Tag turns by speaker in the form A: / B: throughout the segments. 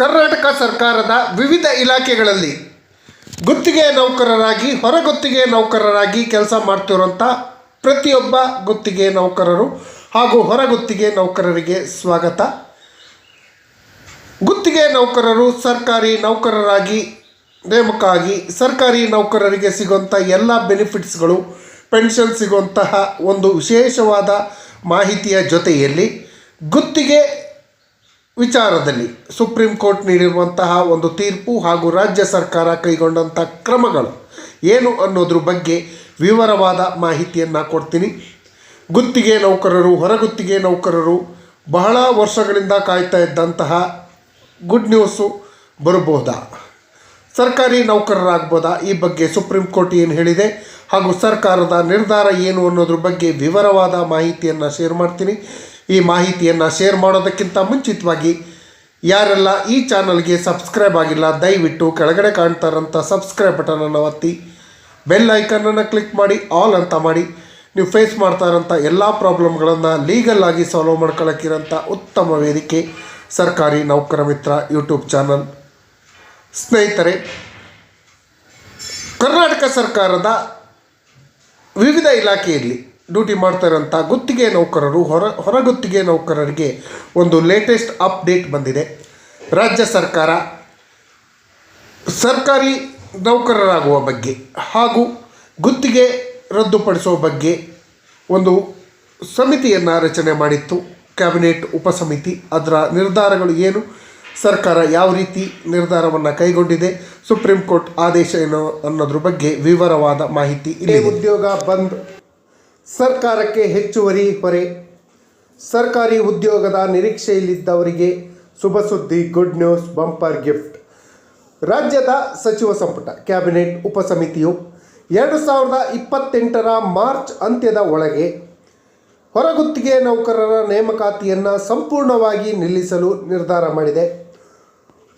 A: ಕರ್ನಾಟಕ ಸರ್ಕಾರದ ವಿವಿಧ ಇಲಾಖೆಗಳಲ್ಲಿ ಗುತ್ತಿಗೆ ನೌಕರರಾಗಿ ಹೊರಗುತ್ತಿಗೆ ನೌಕರರಾಗಿ ಕೆಲಸ ಮಾಡ್ತಿರುವಂಥ ಪ್ರತಿಯೊಬ್ಬ ಗುತ್ತಿಗೆ ನೌಕರರು ಹಾಗೂ ಹೊರಗುತ್ತಿಗೆ ನೌಕರರಿಗೆ ಸ್ವಾಗತ. ಗುತ್ತಿಗೆ ನೌಕರರು ಸರ್ಕಾರಿ ನೌಕರರಾಗಿ ನೇಮಕ ಆಗಿ ಸರ್ಕಾರಿ ನೌಕರರಿಗೆ ಸಿಗುವಂಥ ಎಲ್ಲ ಬೆನಿಫಿಟ್ಸ್ಗಳು, ಪೆನ್ಷನ್ ಸಿಗುವಂತಹ ಒಂದು ವಿಶೇಷವಾದ ಮಾಹಿತಿಯ ಜೊತೆಯಲ್ಲಿ ಗುತ್ತಿಗೆ ವಿಚಾರದಲ್ಲಿ ಸುಪ್ರೀಂ ಕೋರ್ಟ್ ನೀಡಿರುವಂತಹ ಒಂದು ತೀರ್ಪು ಹಾಗೂ ರಾಜ್ಯ ಸರ್ಕಾರ ಕೈಗೊಂಡಂಥ ಕ್ರಮಗಳು ಏನು ಅನ್ನೋದ್ರ ಬಗ್ಗೆ ವಿವರವಾದ ಮಾಹಿತಿಯನ್ನು ಕೊಡ್ತೀನಿ. ಗುತ್ತಿಗೆ ನೌಕರರು, ಹೊರಗುತ್ತಿಗೆ ನೌಕರರು, ಬಹಳ ವರ್ಷಗಳಿಂದ ಕಾಯ್ತಾ ಇದ್ದಂತಹ ಗುಡ್ ನ್ಯೂಸು ಬರಬಹುದಾ? ಸರ್ಕಾರಿ ನೌಕರರಾಗ್ಬೋದಾ? ಈ ಬಗ್ಗೆ ಸುಪ್ರೀಂ ಕೋರ್ಟ್ ಏನು ಹೇಳಿದೆ? ಹಾಗೂ ಸರ್ಕಾರದ ನಿರ್ಧಾರ ಏನು ಅನ್ನೋದ್ರ ಬಗ್ಗೆ ವಿವರವಾದ ಮಾಹಿತಿಯನ್ನು ಶೇರ್ ಮಾಡ್ತೀನಿ. ಈ ಮಾಹಿತಿಯನ್ನು ಶೇರ್ ಮಾಡೋದಕ್ಕಿಂತ ಮುಂಚಿತವಾಗಿ ಯಾರೆಲ್ಲ ಈ ಚಾನಲ್ಗೆ ಸಬ್ಸ್ಕ್ರೈಬ್ ಆಗಿಲ್ಲ, ದಯವಿಟ್ಟು ಕೆಳಗಡೆ ಕಾಣ್ತಾ ಇರೋಂಥ ಸಬ್ಸ್ಕ್ರೈಬ್ ಬಟನನ್ನು ಒತ್ತಿ ಬೆಲ್ ಐಕನನ್ನು ಕ್ಲಿಕ್ ಮಾಡಿ ಆಲ್ ಅಂತ ಮಾಡಿ, ನೀವು ಫೇಸ್ ಮಾಡ್ತಾ ಇರೋಂಥ ಎಲ್ಲ ಪ್ರಾಬ್ಲಮ್ಗಳನ್ನು ಲೀಗಲ್ ಆಗಿ ಸಾಲ್ವ್ ಮಾಡ್ಕೊಳ್ಳೋಕ್ಕಿರೋಂಥ ಉತ್ತಮ ವೇದಿಕೆ ಸರ್ಕಾರಿ ನೌಕರ ಮಿತ್ರ ಯೂಟ್ಯೂಬ್ ಚಾನಲ್ ಸ್ನೇಹಿತರೆ, ಕರ್ನಾಟಕ ಸರ್ಕಾರದ ವಿವಿಧ ಇಲಾಖೆಯಲ್ಲಿ ಡ್ಯೂಟಿ ಮಾಡ್ತಾ ಇರೋಂಥ ಗುತ್ತಿಗೆ ನೌಕರರು, ಹೊರ ಹೊರಗುತ್ತಿಗೆ ನೌಕರರಿಗೆ ಒಂದು ಲೇಟೆಸ್ಟ್ ಅಪ್ಡೇಟ್ ಬಂದಿದೆ. ರಾಜ್ಯ ಸರ್ಕಾರ ಸರ್ಕಾರಿ ನೌಕರರಾಗುವ ಬಗ್ಗೆ ಹಾಗೂ ಗುತ್ತಿಗೆ ರದ್ದುಪಡಿಸುವ ಬಗ್ಗೆ ಒಂದು ಸಮಿತಿಯನ್ನು ರಚನೆ ಮಾಡಿತ್ತು. ಕ್ಯಾಬಿನೆಟ್ ಉಪಸಮಿತಿ. ಅದರ ನಿರ್ಧಾರಗಳು ಏನು? ಸರ್ಕಾರ ಯಾವ ರೀತಿ ನಿರ್ಧಾರವನ್ನು ಕೈಗೊಂಡಿದೆ? ಸುಪ್ರೀಂ ಕೋರ್ಟ್ ಆದೇಶ ಏನು ಅನ್ನೋದ್ರ ಬಗ್ಗೆ ವಿವರವಾದ ಮಾಹಿತಿ ಇಲ್ಲಿ ಉದ್ಯೋಗ ಬಂದ್ ಸರ್ಕಾರಕ್ಕೆ ಹೆಚ್ಚುವರಿ ಹೊರೆ. ಸರ್ಕಾರಿ ಉದ್ಯೋಗದ ನಿರೀಕ್ಷೆಯಲ್ಲಿದ್ದವರಿಗೆ ಶುಭ ಸುದ್ದಿ ಗುಡ್ ನ್ಯೂಸ್ ಬಂಪರ್ ಗಿಫ್ಟ್ ರಾಜ್ಯದ ಸಚಿವ ಸಂಪುಟ ಕ್ಯಾಬಿನೆಟ್ ಉಪಸಮಿತಿಯು ಎರಡು ಸಾವಿರದ ಇಪ್ಪತ್ತೆಂಟರ ಮಾರ್ಚ್ ಅಂತ್ಯದ ಒಳಗೆ ಹೊರಗುತ್ತಿಗೆ ನೌಕರರ ನೇಮಕಾತಿಯನ್ನು ಸಂಪೂರ್ಣವಾಗಿ ನಿಲ್ಲಿಸಲು ನಿರ್ಧಾರ ಮಾಡಿದೆ.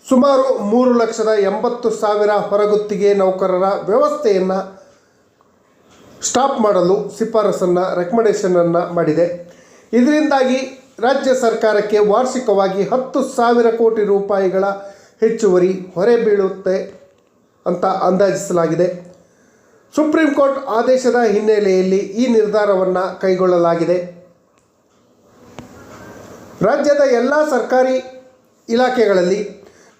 A: ಸುಮಾರು ಮೂರು ಲಕ್ಷದ ಎಂಬತ್ತು ಸಾವಿರ ಹೊರಗುತ್ತಿಗೆ ನೌಕರರ ವ್ಯವಸ್ಥೆಯನ್ನು ಸ್ಟಾಪ್ ಮಾಡಲು ಶಿಫಾರಸನ್ನು ರೆಕಮೆಂಡೇಷನನ್ನು ಮಾಡಿದೆ. ಇದರಿಂದಾಗಿ ರಾಜ್ಯ ಸರ್ಕಾರಕ್ಕೆ ವಾರ್ಷಿಕವಾಗಿ ಹತ್ತು ಸಾವಿರ ಕೋಟಿ ರೂಪಾಯಿಗಳ ಹೆಚ್ಚುವರಿ ಹೊರೆ ಬೀಳುತ್ತೆ ಅಂತ ಅಂದಾಜಿಸಲಾಗಿದೆ. ಸುಪ್ರೀಂ ಕೋರ್ಟ್ ಆದೇಶದ ಹಿನ್ನೆಲೆಯಲ್ಲಿ ಈ ನಿರ್ಧಾರವನ್ನು ಕೈಗೊಳ್ಳಲಾಗಿದೆ. ರಾಜ್ಯದ ಎಲ್ಲ ಸರ್ಕಾರಿ ಇಲಾಖೆಗಳಲ್ಲಿ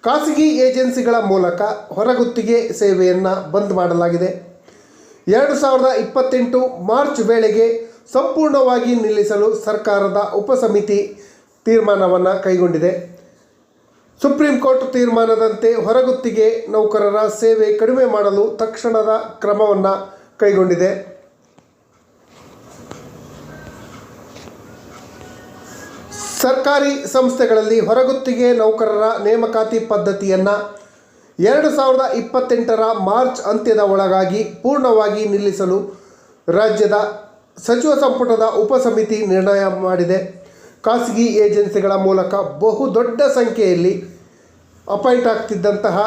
A: ಖಾಸಗಿ ಏಜೆನ್ಸಿಗಳ ಮೂಲಕ ಹೊರಗುತ್ತಿಗೆ ಸೇವೆಯನ್ನು ಬಂದ್ ಮಾಡಲಾಗಿದೆ. ಎರಡು ಸಾವಿರದ ಇಪ್ಪತ್ತೆಂಟು ಮಾರ್ಚ್ ವೇಳೆಗೆ ಸಂಪೂರ್ಣವಾಗಿ ನಿಲ್ಲಿಸಲು ಸರ್ಕಾರದ ಉಪಸಮಿತಿ ತೀರ್ಮಾನವನ್ನು ಕೈಗೊಂಡಿದೆ. ಸುಪ್ರೀಂ ಕೋರ್ಟ್ ತೀರ್ಮಾನದಂತೆ ಹೊರಗುತ್ತಿಗೆ ನೌಕರರ ಸೇವೆ ಕಡಿಮೆ ಮಾಡಲು ತಕ್ಷಣದ ಕ್ರಮವನ್ನು ಕೈಗೊಂಡಿದೆ. ಸರ್ಕಾರಿ ಸಂಸ್ಥೆಗಳಲ್ಲಿ ಹೊರಗುತ್ತಿಗೆ ನೌಕರರ ನೇಮಕಾತಿ ಪದ್ಧತಿಯನ್ನು ಎರಡು ಸಾವಿರದ ಇಪ್ಪತ್ತೆಂಟರ ಮಾರ್ಚ್ ಅಂತ್ಯದ ಒಳಗಾಗಿ ಪೂರ್ಣವಾಗಿ ನಿಲ್ಲಿಸಲು ರಾಜ್ಯದ ಸಚಿವ ಸಂಪುಟದ ಉಪಸಮಿತಿ ನಿರ್ಣಯ ಮಾಡಿದೆ. ಖಾಸಗಿ ಏಜೆನ್ಸಿಗಳ ಮೂಲಕ ಬಹುದೊಡ್ಡ ಸಂಖ್ಯೆಯಲ್ಲಿ ಅಪಾಯಿಂಟ್ ಆಗ್ತಿದ್ದಂತಹ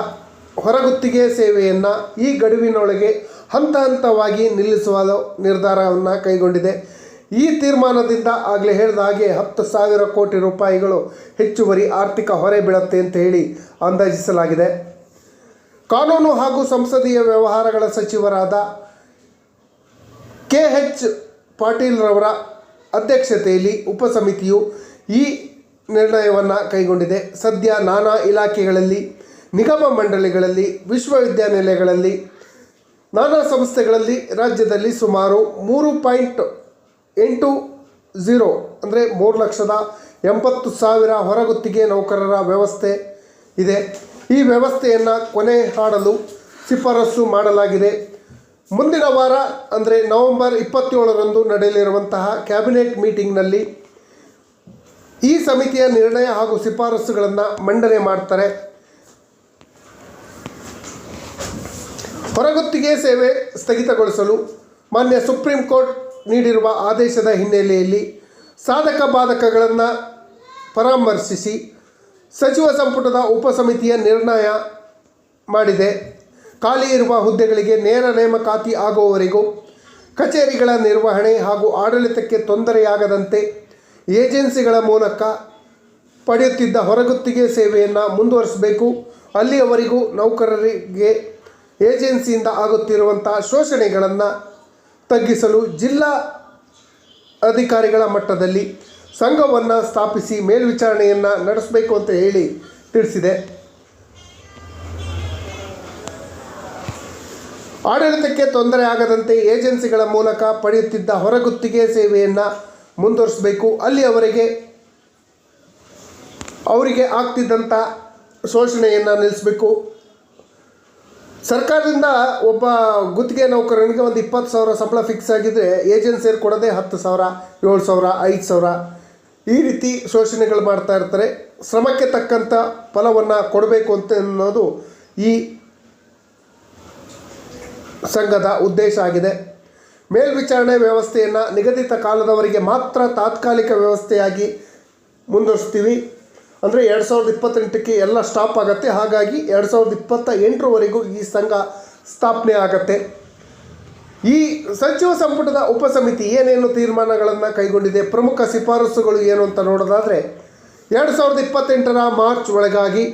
A: ಹೊರಗುತ್ತಿಗೆ ಸೇವೆಯನ್ನು ಈ ಗಡುವಿನೊಳಗೆ ಹಂತ ಹಂತವಾಗಿ ನಿಲ್ಲಿಸುವ ನಿರ್ಧಾರವನ್ನು ಕೈಗೊಂಡಿದೆ. ಈ ತೀರ್ಮಾನದಿಂದ ಆಗಲೇ ಹೇಳಿದ ಹಾಗೆ ಹತ್ತು ಸಾವಿರ ಕೋಟಿ ರೂಪಾಯಿಗಳು ಹೆಚ್ಚುವರಿ ಆರ್ಥಿಕ ಹೊರೆ ಬೀಳುತ್ತೆ ಅಂತ ಹೇಳಿ ಅಂದಾಜಿಸಲಾಗಿದೆ. ಕಾನೂನು ಹಾಗೂ ಸಂಸದೀಯ ವ್ಯವಹಾರಗಳ ಸಚಿವರಾದ ಕೆ ಎಚ್ ಪಾಟೀಲ್ರವರ ಅಧ್ಯಕ್ಷತೆಯಲ್ಲಿ ಉಪಸಮಿತಿಯು ಈ ನಿರ್ಣಯವನ್ನು ಕೈಗೊಂಡಿದೆ. ಸದ್ಯ ನಾನಾ ಇಲಾಖೆಗಳಲ್ಲಿ, ನಿಗಮ ಮಂಡಳಿಗಳಲ್ಲಿ, ವಿಶ್ವವಿದ್ಯಾನಿಲಯಗಳಲ್ಲಿ, ನಾನಾ ಸಂಸ್ಥೆಗಳಲ್ಲಿ ರಾಜ್ಯದಲ್ಲಿ ಸುಮಾರು ಮೂರು ಪಾಯಿಂಟ್ ಎಂಟು ಝೀರೋ ಅಂದರೆ ಮೂರು ಲಕ್ಷದ ಎಂಬತ್ತು ಸಾವಿರ ಹೊರಗುತ್ತಿಗೆ ನೌಕರರ ವ್ಯವಸ್ಥೆ ಇದೆ. ಈ ವ್ಯವಸ್ಥೆಯನ್ನು ಕೊನೆ ಹಾಡಲು ಶಿಫಾರಸು ಮಾಡಲಾಗಿದೆ. ಮುಂದಿನ ವಾರ, ಅಂದರೆ ನವೆಂಬರ್ ಇಪ್ಪತ್ತೇಳರಂದು ನಡೆಯಲಿರುವಂತಹ ಕ್ಯಾಬಿನೆಟ್ ಮೀಟಿಂಗ್ನಲ್ಲಿ ಈ ಸಮಿತಿಯ ನಿರ್ಣಯ ಹಾಗೂ ಶಿಫಾರಸುಗಳನ್ನು ಮಂಡನೆ ಮಾಡ್ತಾರೆ. ಹೊರಗುತ್ತಿಗೆ ಸೇವೆ ಸ್ಥಗಿತಗೊಳಿಸಲು ಮಾನ್ಯ ಸುಪ್ರೀಂ ಕೋರ್ಟ್ ನೀಡಿರುವ ಆದೇಶದ ಹಿನ್ನೆಲೆಯಲ್ಲಿ ಸಾಧಕ ಬಾಧಕಗಳನ್ನು ಪರಾಮರ್ಶಿಸಿ ಸಚಿವ ಸಂಪುಟದ ಉಪಸಮಿತಿಯ ನಿರ್ಣಯ ಮಾಡಿದೆ. ಖಾಲಿ ಇರುವ ಹುದ್ದೆಗಳಿಗೆ ನೇರ ನೇಮಕಾತಿ ಆಗುವವರೆಗೂ ಕಚೇರಿಗಳ ನಿರ್ವಹಣೆ ಹಾಗೂ ಆಡಳಿತಕ್ಕೆ ತೊಂದರೆಯಾಗದಂತೆ ಏಜೆನ್ಸಿಗಳ ಮೂಲಕ ಪಡೆಯುತ್ತಿದ್ದ ಹೊರಗುತ್ತಿಗೆ ಸೇವೆಯನ್ನು ಮುಂದುವರಿಸಬೇಕು. ಅಲ್ಲಿಯವರೆಗೂ ನೌಕರರಿಗೆ ಏಜೆನ್ಸಿಯಿಂದ ಆಗುತ್ತಿರುವಂಥ ಶೋಷಣೆಗಳನ್ನು ತಗ್ಗಿಸಲು ಜಿಲ್ಲಾ ಅಧಿಕಾರಿಗಳ ಮಟ್ಟದಲ್ಲಿ ಸಂಘವನ್ನು ಸ್ಥಾಪಿಸಿ ಮೇಲ್ವಿಚಾರಣೆಯನ್ನು ನಡೆಸಬೇಕು ಅಂತ ಹೇಳಿ ತಿಳಿಸಿದೆ. ಆಡಳಿತಕ್ಕೆ ತೊಂದರೆ ಆಗದಂತೆ ಏಜೆನ್ಸಿಗಳ ಮೂಲಕ ಪಡೆಯುತ್ತಿದ್ದ ಹೊರಗುತ್ತಿಗೆ ಸೇವೆಯನ್ನು ಮುಂದುವರಿಸಬೇಕು. ಅಲ್ಲಿಯವರೆಗೆ ಅವರಿಗೆ ಆಗ್ತಿದ್ದಂಥ ಶೋಷಣೆಯನ್ನು ನಿಲ್ಲಿಸಬೇಕು. ಸರ್ಕಾರದಿಂದ ಒಬ್ಬ ಗುತ್ತಿಗೆ ನೌಕರನಿಗೆ ಒಂದು ಇಪ್ಪತ್ತು ಸಾವಿರ ಸಂಬಳ ಫಿಕ್ಸ್ ಆಗಿದ್ದರೆ ಏಜೆನ್ಸಿಯರು ಕೊಡೋದೇ ಹತ್ತು ಸಾವಿರ, ಏಳು ಸಾವಿರ, ಐದು ಸಾವಿರ. ಈ ರೀತಿ ಶೋಷಣೆಗಳು ಮಾಡ್ತಾ ಇರ್ತಾರೆ. ಶ್ರಮಕ್ಕೆ ತಕ್ಕಂಥ ಫಲವನ್ನು ಕೊಡಬೇಕು ಅಂತ ಅನ್ನೋದು ಈ ಸಂಘದ ಉದ್ದೇಶ ಆಗಿದೆ. ಮೇಲ್ವಿಚಾರಣೆ ವ್ಯವಸ್ಥೆಯನ್ನು ನಿಗದಿತ ಕಾಲದವರೆಗೆ ಮಾತ್ರ ತಾತ್ಕಾಲಿಕ ವ್ಯವಸ್ಥೆಯಾಗಿ ಮುಂದುವರಿಸ್ತೀವಿ. ಅಂದರೆ ಎರಡು ಸಾವಿರದ ಇಪ್ಪತ್ತೆಂಟಕ್ಕೆ ಎಲ್ಲ ಸ್ಟಾಪ್ ಆಗುತ್ತೆ. ಹಾಗಾಗಿ ಎರಡು ಸಾವಿರದ ಇಪ್ಪತ್ತ ಎಂಟರವರೆಗೂ ಈ ಸಂಘ ಸ್ಥಾಪನೆ ಆಗತ್ತೆ. ಈ ಸಚಿವ ಸಂಪುಟದ ಉಪಸಮಿತಿ ಏನೇನು ತೀರ್ಮಾನಗಳನ್ನು ಕೈಗೊಂಡಿದೆ, ಪ್ರಮುಖ ಶಿಫಾರಸುಗಳು ಏನು ಅಂತ ನೋಡೋದಾದರೆ, ಎರಡು ಸಾವಿರದ ಇಪ್ಪತ್ತೆಂಟರ ಮಾರ್ಚ್ ಒಳಗಾಗಿ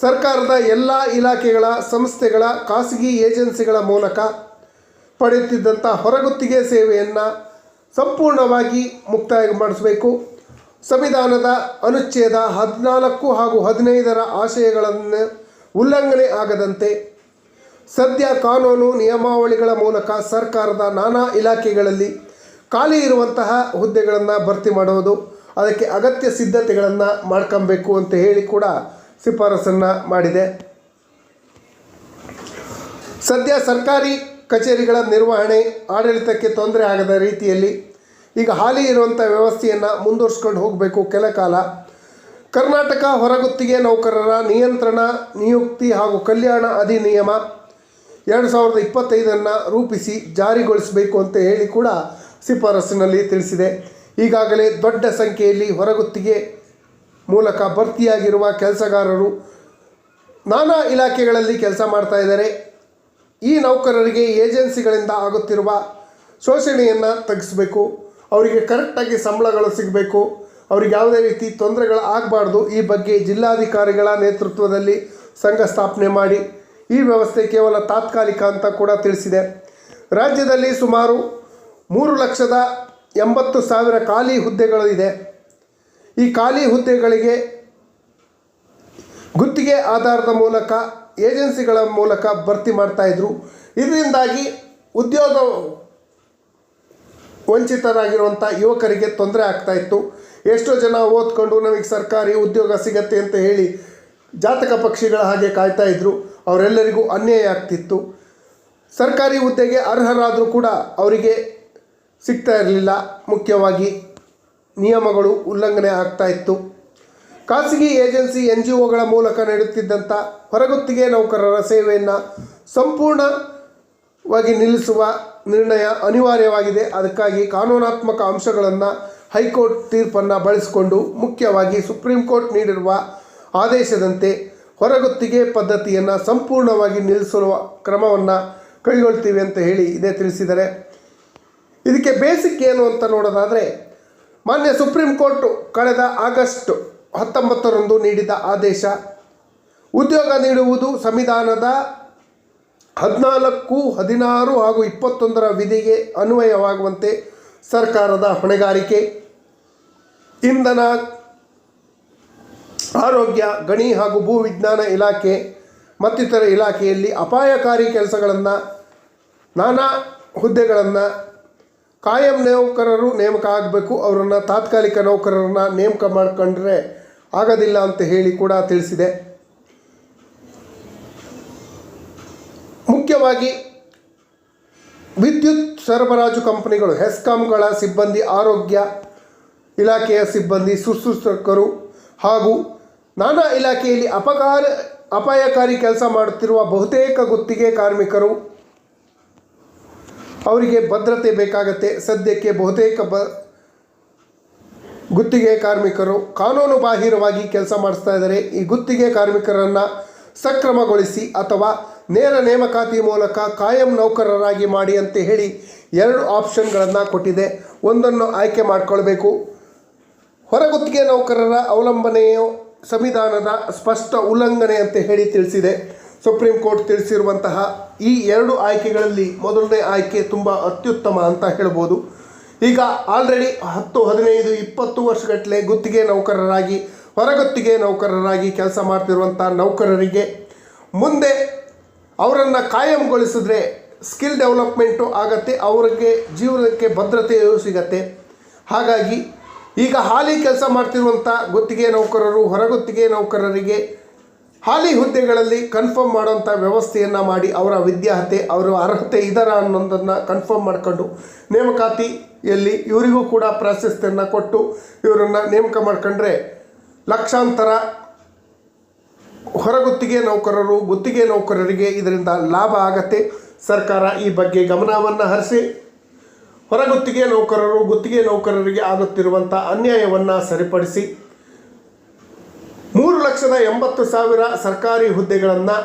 A: ಸರ್ಕಾರದ ಎಲ್ಲ ಇಲಾಖೆಗಳ, ಸಂಸ್ಥೆಗಳ, ಖಾಸಗಿ ಏಜೆನ್ಸಿಗಳ ಮೂಲಕ ಪಡೆಯುತ್ತಿದ್ದಂಥ ಹೊರಗುತ್ತಿಗೆ ಸೇವೆಯನ್ನು ಸಂಪೂರ್ಣವಾಗಿ ಮುಕ್ತಾಯ ಮಾಡಿಸಬೇಕು. ಸಂವಿಧಾನದ ಅನುಚ್ಛೇದ ಹದಿನಾಲ್ಕು ಹಾಗೂ ಹದಿನೈದರ ಆಶಯಗಳನ್ನು ಉಲ್ಲಂಘನೆ ಆಗದಂತೆ ಸದ್ಯ ಕಾನೂನು ನಿಯಮಾವಳಿಗಳ ಮೂಲಕ ಸರ್ಕಾರದ ನಾನಾ ಇಲಾಖೆಗಳಲ್ಲಿ ಖಾಲಿ ಇರುವಂತಹ ಹುದ್ದೆಗಳನ್ನು ಭರ್ತಿ ಮಾಡೋದು, ಅದಕ್ಕೆ ಅಗತ್ಯ ಸಿದ್ಧತೆಗಳನ್ನು ಮಾಡ್ಕೊಬೇಕು ಅಂತ ಹೇಳಿ ಕೂಡ ಶಿಫಾರಸನ್ನು ಮಾಡಿದೆ. ಸದ್ಯ ಸರ್ಕಾರಿ ಕಚೇರಿಗಳ ನಿರ್ವಹಣೆ ಆಡಳಿತಕ್ಕೆ ತೊಂದರೆ ಆಗದ ರೀತಿಯಲ್ಲಿ ಈಗ ಹಾಲಿ ಇರುವಂಥ ವ್ಯವಸ್ಥೆಯನ್ನು ಮುಂದುವರ್ಸ್ಕೊಂಡು ಹೋಗಬೇಕು ಕೆಲ ಕಾಲ. ಕರ್ನಾಟಕ ಹೊರಗುತ್ತಿಗೆ ನೌಕರರ ನಿಯಂತ್ರಣ, ನಿಯುಕ್ತಿ ಹಾಗೂ ಕಲ್ಯಾಣ ಅಧಿನಿಯಮ ಎರಡು ಸಾವಿರದ ಇಪ್ಪತ್ತೈದನ್ನು ರೂಪಿಸಿ ಜಾರಿಗೊಳಿಸಬೇಕು ಅಂತ ಹೇಳಿ ಕೂಡ ಶಿಫಾರಸ್ಸಿನಲ್ಲಿ ತಿಳಿಸಿದೆ. ಈಗಾಗಲೇ ದೊಡ್ಡ ಸಂಖ್ಯೆಯಲ್ಲಿ ಹೊರಗುತ್ತಿಗೆ ಮೂಲಕ ಭರ್ತಿಯಾಗಿರುವ ಕೆಲಸಗಾರರು ನಾನಾ ಇಲಾಖೆಗಳಲ್ಲಿ ಕೆಲಸ ಮಾಡ್ತಾ ಇದ್ದಾರೆ. ಈ ನೌಕರರಿಗೆ ಏಜೆನ್ಸಿಗಳಿಂದ ಆಗುತ್ತಿರುವ ಶೋಷಣೆಯನ್ನು ತಗ್ಗಿಸಬೇಕು. ಅವರಿಗೆ ಕರೆಕ್ಟಾಗಿ ಸಂಬಳಗಳು ಸಿಗಬೇಕು. ಅವ್ರಿಗೆ ಯಾವುದೇ ರೀತಿ ತೊಂದರೆಗಳು ಆಗಬಾರ್ದು ಈ ಬಗ್ಗೆ ಜಿಲ್ಲಾಧಿಕಾರಿಗಳ ನೇತೃತ್ವದಲ್ಲಿ ಸಂಘ ಸ್ಥಾಪನೆ ಮಾಡಿ ಈ ವ್ಯವಸ್ಥೆ ಕೇವಲ ತಾತ್ಕಾಲಿಕ ಅಂತ ಕೂಡ ತಿಳಿಸಿದೆ. ರಾಜ್ಯದಲ್ಲಿ ಸುಮಾರು ಮೂರು ಲಕ್ಷದ ಎಂಬತ್ತು ಸಾವಿರ ಖಾಲಿ ಹುದ್ದೆಗಳು ಇದೆ ಈ ಖಾಲಿ ಹುದ್ದೆಗಳಿಗೆ ಗುತ್ತಿಗೆ ಆಧಾರದ ಮೂಲಕ, ಏಜೆನ್ಸಿಗಳ ಮೂಲಕ ಭರ್ತಿ ಮಾಡ್ತಾಯಿದ್ರು ಇದರಿಂದಾಗಿ ಉದ್ಯೋಗ ವಂಚಿತರಾಗಿರುವಂಥ ಯುವಕರಿಗೆ ತೊಂದರೆ ಆಗ್ತಾ ಇತ್ತು. ಎಷ್ಟೋ ಜನ ಓದ್ಕೊಂಡು, ನಮಗೆ ಸರ್ಕಾರಿ ಉದ್ಯೋಗ ಸಿಗತ್ತೆ ಅಂತ ಹೇಳಿ ಜಾತಕ ಪಕ್ಷಿಗಳ ಹಾಗೆ ಕಾಯ್ತಾ ಇದ್ದರು ಅವರೆಲ್ಲರಿಗೂ ಅನ್ಯಾಯ ಆಗ್ತಿತ್ತು. ಸರ್ಕಾರಿ ಹುದ್ದೆಗೆ ಅರ್ಹರಾದರೂ ಕೂಡ ಅವರಿಗೆ ಸಿಗ್ತಾ ಇರಲಿಲ್ಲ. ಮುಖ್ಯವಾಗಿ ನಿಯಮಗಳು ಉಲ್ಲಂಘನೆ ಆಗ್ತಾ ಇತ್ತು. ಖಾಸಗಿ ಏಜೆನ್ಸಿ ಎನ್ ಜಿ ಒಗಳ ಮೂಲಕ ನಡೆಯುತ್ತಿದ್ದಂಥ ಹೊರಗುತ್ತಿಗೆ ನೌಕರರ ಸೇವೆಯನ್ನು ಸಂಪೂರ್ಣವಾಗಿ ನಿಲ್ಲಿಸುವ ನಿರ್ಣಯ ಅನಿವಾರ್ಯವಾಗಿದೆ. ಅದಕ್ಕಾಗಿ ಕಾನೂನಾತ್ಮಕ ಅಂಶಗಳನ್ನು ಹೈಕೋರ್ಟ್ ತೀರ್ಪನ್ನು ಬಳಸಿಕೊಂಡು ಮುಖ್ಯವಾಗಿ ಸುಪ್ರೀಂ ಕೋರ್ಟ್ ನೀಡಿರುವ ಆದೇಶದಂತೆ ಹೊರಗುತ್ತಿಗೆ ಪದ್ಧತಿಯನ್ನು ಸಂಪೂರ್ಣವಾಗಿ ನಿಲ್ಲಿಸುವ ಕ್ರಮವನ್ನು ಕೈಗೊಳ್ತೀವಿ ಅಂತ ಹೇಳಿ ಇದೇ ತಿಳಿಸಿದರೆ ಇದಕ್ಕೆ ಬೇಸಿಕ್ ಏನು ಅಂತ ನೋಡೋದಾದರೆ, ಮಾನ್ಯ ಸುಪ್ರೀಂ ಕೋರ್ಟ್ ಕಳೆದ ಆಗಸ್ಟ್ ಹತ್ತೊಂಬತ್ತರಂದು ನೀಡಿದ ಆದೇಶ, ಉದ್ಯೋಗ ನೀಡುವುದು ಸಂವಿಧಾನದ ಹದಿನಾಲ್ಕು, ಹದಿನಾರು ಹಾಗೂ ಇಪ್ಪತ್ತೊಂದರ ವಿಧಿಗೆ ಅನ್ವಯವಾಗುವಂತೆ ಸರ್ಕಾರದ ಹೊಣೆಗಾರಿಕೆ, ಇಂಧನ ಆರೋಗ್ಯ, ಗಣಿ ಹಾಗೂ ಭೂವಿಜ್ಞಾನ ಇಲಾಖೆ ಮತ್ತಿತರ ಇಲಾಖೆಯಲ್ಲಿ ಅಪಾಯಕಾರಿ ಕೆಲಸಗಳನ್ನು, ನಾನಾ ಹುದ್ದೆಗಳನ್ನು ಕಾಯಂ ನೌಕರರು ನೇಮಕ ಆಗಬೇಕು, ಅವರನ್ನು ತಾತ್ಕಾಲಿಕ ನೌಕರರನ್ನು ನೇಮಕ ಮಾಡ್ಕೊಂಡ್ರೆ ಆಗೋದಿಲ್ಲ ಅಂತ ಹೇಳಿ ಕೂಡ ತಿಳಿಸಿದೆ. ಮುಖ್ಯವಾಗಿ ವಿದ್ಯುತ್ ಸರಬರಾಜು ಕಂಪನಿಗಳು, ಹೆಸ್ಕಾಂಗಳ ಸಿಬ್ಬಂದಿ, ಆರೋಗ್ಯ ಇಲಾಖೆಯ ಸಿಬ್ಬಂದಿ, ಶುಶ್ರೂಷಕರು ಹಾಗೂ ನಾನಾ ಇಲಾಖೆಯಲ್ಲಿ ಅಪಕಾರ, ಅಪಾಯಕಾರಿ ಕೆಲಸ ಮಾಡುತ್ತಿರುವ ಬಹುತೇಕ ಗುತ್ತಿಗೆ ಕಾರ್ಮಿಕರು. ಅವರಿಗೆ ಭದ್ರತೆ ಬೇಕಾಗತ್ತೆ. ಸದ್ಯಕ್ಕೆ ಬಹುತೇಕ ಬ, ಗುತ್ತಿಗೆ ಕಾರ್ಮಿಕರು ಕಾನೂನು ಬಾಹಿರವಾಗಿ ಕೆಲಸ ಮಾಡಿಸ್ತಾ ಇದ್ದಾರೆ. ಈ ಗುತ್ತಿಗೆ ಕಾರ್ಮಿಕರನ್ನು ಸಕ್ರಮಗೊಳಿಸಿ ಅಥವಾ ನೇರ ನೇಮಕಾತಿ ಮೂಲಕ ಕಾಯಂ ನೌಕರರಾಗಿ ಮಾಡಿ ಅಂತ ಹೇಳಿ ಎರಡು ಆಪ್ಷನ್ಗಳನ್ನು ಕೊಟ್ಟಿದೆ. ಒಂದನ್ನು ಆಯ್ಕೆ ಮಾಡಿಕೊಳ್ಬೇಕು. ಹೊರಗುತ್ತಿಗೆ ನೌಕರರ ಅವಲಂಬನೆಯು ಸಂವಿಧಾನದ ಸ್ಪಷ್ಟ ಉಲ್ಲಂಘನೆ ಅಂತ ಹೇಳಿ ತಿಳಿಸಿದೆ. ಸುಪ್ರೀಂ ಕೋರ್ಟ್ ತಿಳಿಸಿರುವಂತಹ ಈ ಎರಡು ಆಯ್ಕೆಗಳಲ್ಲಿ ಮೊದಲನೇ ಆಯ್ಕೆ ತುಂಬ ಅತ್ಯುತ್ತಮ ಅಂತ ಹೇಳ್ಬೋದು. ಈಗ ಆಲ್ರೆಡಿ ಹತ್ತು, ಹದಿನೈದು, ಇಪ್ಪತ್ತು ವರ್ಷಗಟ್ಟಲೆ ಗುತ್ತಿಗೆ ನೌಕರರಾಗಿ, ಹೊರಗುತ್ತಿಗೆ ನೌಕರರಾಗಿ ಕೆಲಸ ಮಾಡ್ತಿರುವಂಥ ನೌಕರರಿಗೆ ಮುಂದೆ ಅವರನ್ನು ಕಾಯಂಗೊಳಿಸಿದ್ರೆ ಸ್ಕಿಲ್ ಡೆವಲಪ್ಮೆಂಟು ಆಗತ್ತೆ, ಅವರಿಗೆ ಜೀವನಕ್ಕೆ ಭದ್ರತೆಯೂ ಸಿಗತ್ತೆ. ಹಾಗಾಗಿ ಈಗ ಹಾಲಿ ಕೆಲಸ ಮಾಡ್ತಿರುವಂಥ ಗುತ್ತಿಗೆ ನೌಕರರು, ಹೊರಗುತ್ತಿಗೆ ನೌಕರರಿಗೆ ಹಾಲಿ ಹುದ್ದೆಗಳಲ್ಲಿ ಕನ್ಫರ್ಮ್ ಮಾಡುವಂಥ ವ್ಯವಸ್ಥೆಯನ್ನು ಮಾಡಿ ಅವರ ವಿದ್ಯಾರ್ಹತೆ, ಅವರ ಅರ್ಹತೆ ಇದರ ಅನ್ನೋದನ್ನು ಕನ್ಫರ್ಮ್ ಮಾಡಿಕೊಂಡು ನೇಮಕಾತಿಯಲ್ಲಿ ಇವರಿಗೂ ಕೂಡ ಪ್ರಾಶಸ್ತ್ಯನ್ನು ಕೊಟ್ಟು ಇವರನ್ನು ನೇಮಕ ಮಾಡ್ಕೊಂಡ್ರೆ ಲಕ್ಷಾಂತರ ಹೊರಗುತ್ತಿಗೆ ನೌಕರರು, ಗುತ್ತಿಗೆ ನೌಕರರಿಗೆ ಇದರಿಂದ ಲಾಭ ಆಗತ್ತೆ. ಸರ್ಕಾರ ಈ ಬಗ್ಗೆ ಗಮನವನ್ನು ಹರಿಸಿ. ಹೊರಗುತ್ತಿಗೆ ನೌಕರರು ಗುತ್ತಿಗೆ ನೌಕರರಿಗೆ ಆಗುತ್ತಿರುವಂಥ ಅನ್ಯಾಯವನ್ನು ಸರಿಪಡಿಸಿ ಮೂರು ಲಕ್ಷದ ಎಂಬತ್ತು ಸಾವಿರ ಸರ್ಕಾರಿ ಹುದ್ದೆಗಳನ್ನು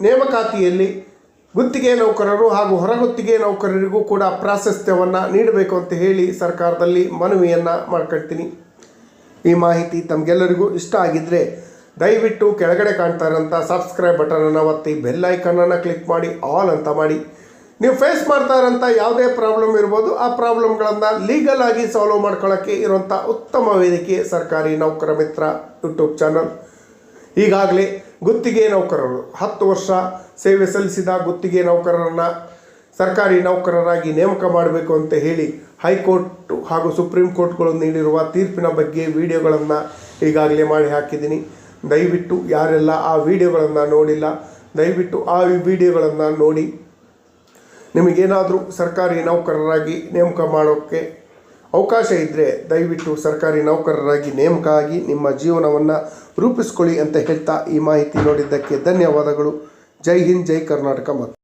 A: ನೇಮಕಾತಿಯಲ್ಲಿ ಗುತ್ತಿಗೆ ನೌಕರರು ಹಾಗೂ ಹೊರಗುತ್ತಿಗೆ ನೌಕರರಿಗೂ ಕೂಡ ಪ್ರಾಶಸ್ತ್ಯವನ್ನು ನೀಡಬೇಕು ಅಂತ ಹೇಳಿ ಸರ್ಕಾರದಲ್ಲಿ ಮನವಿಯನ್ನು ಮಾಡ್ಕೊಳ್ತೀನಿ. ಈ ಮಾಹಿತಿ ತಮಗೆಲ್ಲರಿಗೂ ಇಷ್ಟ ಆಗಿದ್ದರೆ ದಯವಿಟ್ಟು ಕೆಳಗಡೆ ಕಾಣ್ತಾ ಇರೋಂಥ ಸಬ್ಸ್ಕ್ರೈಬ್ ಬಟನನ್ನು ಒತ್ತಿ ಬೆಲ್ ಐಕನನ್ನು ಕ್ಲಿಕ್ ಮಾಡಿ ಆಲ್ ಅಂತ ಮಾಡಿ. ನೀವು ಫೇಸ್ ಮಾಡ್ತಾ ಇರೋಂಥ ಯಾವುದೇ ಪ್ರಾಬ್ಲಮ್ ಇರ್ಬೋದು, ಆ ಪ್ರಾಬ್ಲಮ್ಗಳನ್ನು ಲೀಗಲ್ ಆಗಿ ಸಾಲ್ವ್ ಮಾಡ್ಕೊಳ್ಳೋಕ್ಕೆ ಇರುವಂಥ ಉತ್ತಮ ವೇದಿಕೆ ಸರ್ಕಾರಿ ನೌಕರ ಮಿತ್ರ ಯೂಟ್ಯೂಬ್ ಚಾನಲ್ ಈಗಾಗಲೇ ಗುತ್ತಿಗೆ ನೌಕರರು, ಹತ್ತು ವರ್ಷ ಸೇವೆ ಸಲ್ಲಿಸಿದ ಗುತ್ತಿಗೆ ನೌಕರರನ್ನು ಸರ್ಕಾರಿ ನೌಕರರಾಗಿ ನೇಮಕ ಮಾಡಬೇಕು ಅಂತ ಹೇಳಿ ಹೈಕೋರ್ಟ್ ಹಾಗೂ ಸುಪ್ರೀಂ ಕೋರ್ಟ್ಗಳು ನೀಡಿರುವ ತೀರ್ಪಿನ ಬಗ್ಗೆ ವಿಡಿಯೋಗಳನ್ನು ಈಗಾಗಲೇ ಮಾಡಿ ಹಾಕಿದ್ದೀನಿ. ದಯವಿಟ್ಟು ಯಾರೆಲ್ಲ ಆ ವಿಡಿಯೋಗಳನ್ನು ನೋಡಿಲ್ಲ, ದಯವಿಟ್ಟು ಆ ವಿಡಿಯೋಗಳನ್ನು ನೋಡಿ. ನಿಮಗೇನಾದರೂ ಸರ್ಕಾರಿ ನೌಕರರಾಗಿ ನೇಮಕ ಮಾಡೋಕ್ಕೆ ಅವಕಾಶ ಇದ್ದರೆ ದಯವಿಟ್ಟು ಸರ್ಕಾರಿ ನೌಕರರಾಗಿ ನೇಮಕ ಆಗಿ ನಿಮ್ಮ ಜೀವನವನ್ನು ರೂಪಿಸ್ಕೊಳ್ಳಿ ಅಂತ ಹೇಳ್ತಾ ಈ ಮಾಹಿತಿ ನೋಡಿದ್ದಕ್ಕೆ ಧನ್ಯವಾದಗಳು. ಜೈ ಹಿಂದ್, ಜೈ ಕರ್ನಾಟಕ ಮತ್ತು